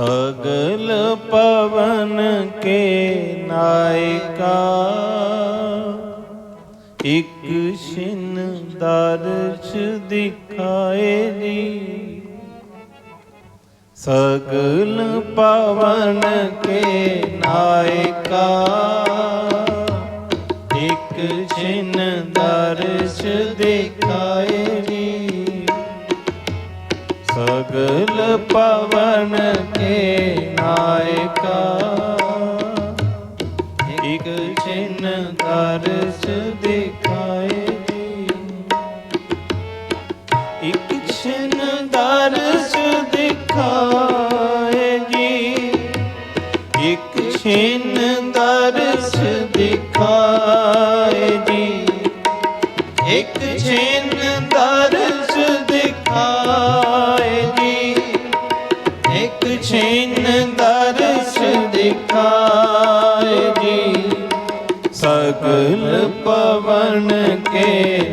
ਸਗਲ ਪਵਨ ਕੇ ਨਾਇਕਾ। ਇਕ ਸ਼ਿਨ ਦਰਸ਼ ਦਿਖਾਏ ਦੀ ਸਗਲ ਪਵਨ ਕੇ ਨਾਇਕਾ। ਇਕ ਸ਼ਿਨ ਦਰਸ਼ ਦਿਖਾਏ ਸਗਲ ਪਵਨ ਕੇ ਨਾਇਕਾ। ਇੱਕ ਛਿਨ ਦਰਸ ਦਿਖਾਏ ਜੀ। ਇੱਕ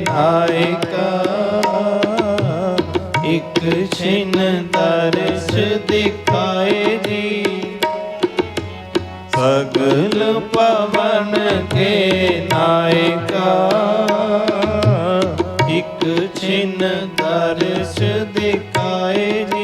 ਨਾਇਕਾ, ਇੱਕ ਛਿਨ ਦਰਸ ਦਿਖਾਏ ਜੀ। ਸਗਲ ਪਵਨ ਕੇ ਨਾਇਕਾ, ਇੱਕ ਛਿਨ ਦਰਸ ਦਿਖਾਏ ਜੀ।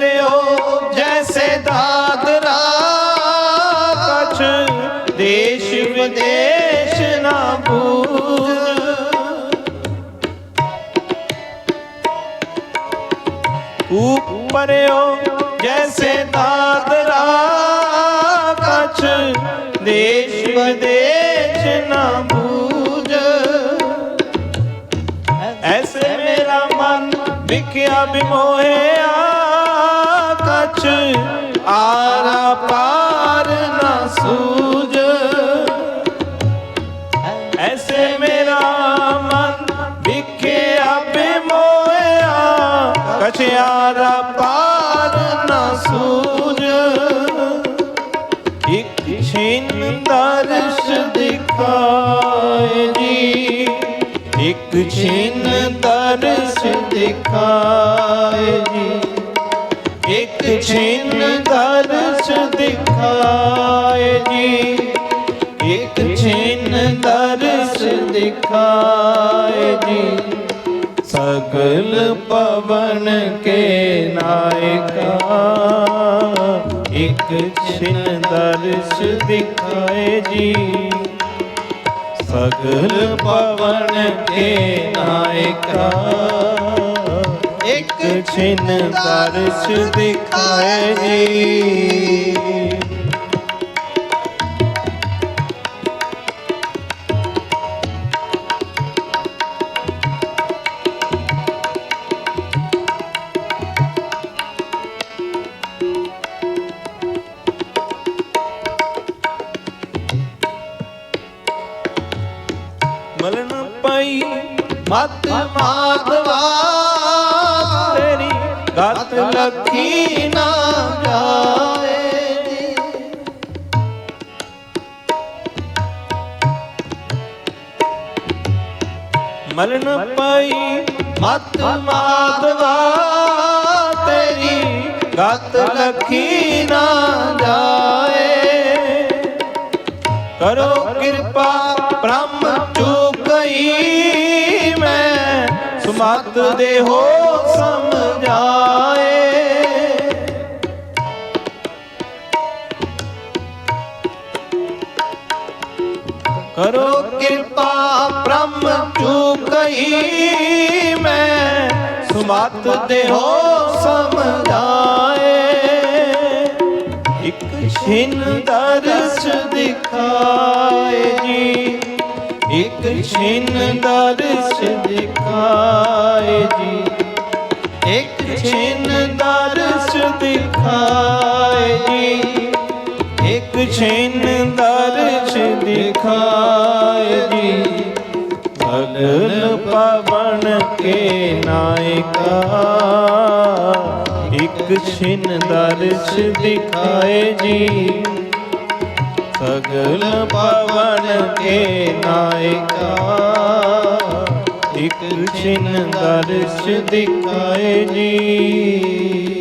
ਕੂਪ ਜੈਸੇ ਦਾਦਰਾ ਕਛ, ਦੇਸ਼ ਵਿਦੇਸ਼ ਨਾ ਬੂਝ ਕੂਪ ਪਰਿਓ ਜੈਸੇ ਦਾਦਰਾ ਕਛ, ਦੇਸ਼ ਵਿਦੇਸ਼ ਨਾ ਭੂਜ ਐਸੇ ਮੇਰਾ ਮਨ ਵਿਖਿਆ ਬਿਮੋਹਿਆ ਕਛ ਆਰਾ ਪਾਰ ਨਾ ਸੂਝ। ਐਸੇ ਮੇਰਾ ਮਨ ਵਿਖਿਆ ਬਿਮੋਇਆ ਕਛ ਆਰਾ ਪਾਰ ਨਾ ਸੂਝ। ਇੱਕ ਛਿਨ ਦਰਸ਼ ਦਿਖਾਏ ਜੀ। ਇੱਕ ਛਿਨ ਦਰਸ਼ ਦਿਖਾਏ ਜੀ। ਦਿਖਾਏ ਜੀ। ਸਗਲ ਪਵਨ ਕੇ ਨਾਇਕਾ, ਇੱਕ ਛਿਨ ਦਰਸ਼ ਦਿਖਾਏ ਜੀ। ਸਗਲ ਪਵਨ ਕੇ ਨਾਇਕਾ, ਇੱਕ ਛਿਨ ਦਰਸ਼ ਦਿਖਾਏ ਜੀ। ਮਤ ਮਾਧਵਾ ਤੇਰੀ ਗਤ ਲਖੀ ਨਾ ਜਾਏ ਜੀ। ਮਲਣ ਪਈ ਮਤ ਮਾਧਵਾ ਤੇਰੀ ਗਤ ਲਖੀ ਨਾ ਜਾਏ। ਕਰੋ ਕਿਰਪਾ ਬ੍ਰਹਮ ਦੇ ਦੇਹੋ ਸਮਝਾਏ। ਕਰੋ ਕਿਰਪਾ ਬ੍ਰਹਮ ਚੁਕਈ ਮੈਂ, ਸੁਮਤ ਦੇਹੋ ਸਮਝਾਏ। ਇੱਕ ਛਿਨ ਦਰਸ ਦਿਖਾਏ ਜੀ। ਇੱਕ ਛਿਨ ਦਰਸ ਦਿਖਾਏ ਜੀ। ਇੱਕ ਛਿਨ ਦਰਸ ਦਿਖਾਏ ਜੀ। ਇੱਕ ਛਿਨ ਦਰਸ ਦਿਖਾਏ ਜੀ। ਸਗਲ ਪਵਨ ਕੇ ਨਾਇਕਾ। ਇੱਕ ਇੱਕ ਛਿਨ ਦਰਸ ਦਿਖਾਏ ਜੀ। ਸਗਲ ਪਵਨ ਕੇ ਨਾਇਕਾ ਇੱਕ ਛਿਨ ਦਰਸ ਦਿਖਾਏ ਜੀ।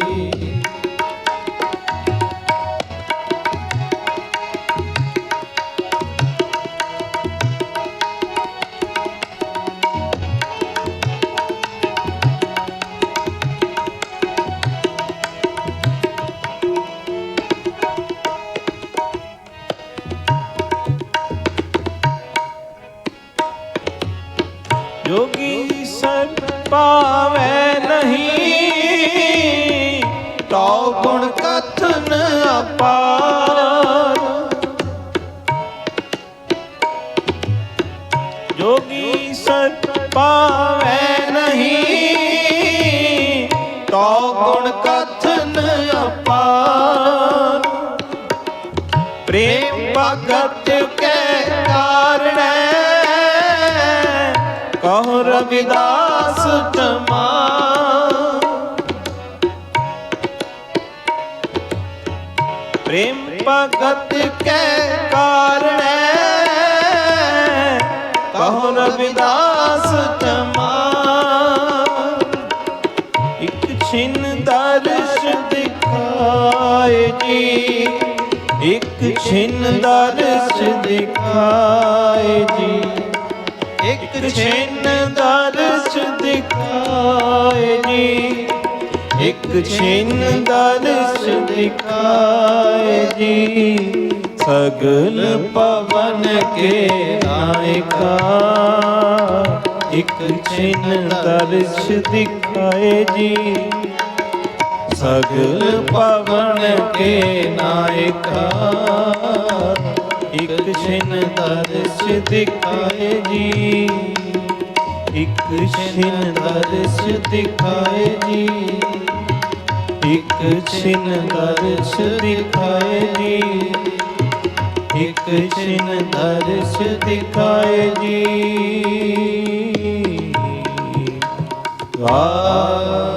ਜੋਗੀ ਸਰ ਪਾਵੈ ਨਹੀਂ। ਤਉ ਗੁਣ ਕਥਨ ਅਪਾਰ। ਜੋਗੀ ਸਰ ਪਾਵੈ ਨਹੀਂ। ਤਉ ਗੁਣ ਕਥਨ ਅਪਾਰ। ਪ੍ਰੇਮ ਭਗਤ ਕੇ ਕਹੋ ਰਵਿਦਾਸ ਜਮਾ ਪ੍ਰੇਮ ਭਗਤ ਕੇ ਕਾਰਣੈ। ਕਹੋ ਰਵਿਦਾਸ ਜਮਾ ਇੱਕ ਛਿਨ ਦਰਸ ਦਿਖਾਏ ਜੀ। ਇੱਕ ਛਿਨ ਦਰਸ ਦਿਖਾਏ ਜੀ। ਇੱਕ ਛਿਨ ਦਰਸ ਦਿਖਾਏ ਜੀ ਇੱਕ ਛਿਨ ਦਰਸ ਦਿਖਾਏ ਜੀ ਸਗਲ ਪਵਨ ਕੇ ਨਾਇਕਾ। ਇੱਕ ਛਿਨ ਦਰਸ ਦਿਖਾਏ ਜੀ ਸਗਲ ਪਵਨ ਕੇ ਨਾਇਕਾ। ਇੱਕ ਛਿਨ ਦਰਸ ਦਿਖਾਏ ਜੀ। ਇੱਕ ਛਿਨ ਦਰਸ ਦਿਖਾਏ ਜੀ। ਇੱਕ ਛਿਨ ਦਰਸ ਦਿਖਾਏ ਜੀ। ਇੱਕ ਛਿਨ ਦਰਸ ਦਿਖਾਏ ਜੀ। ਵਾਹ।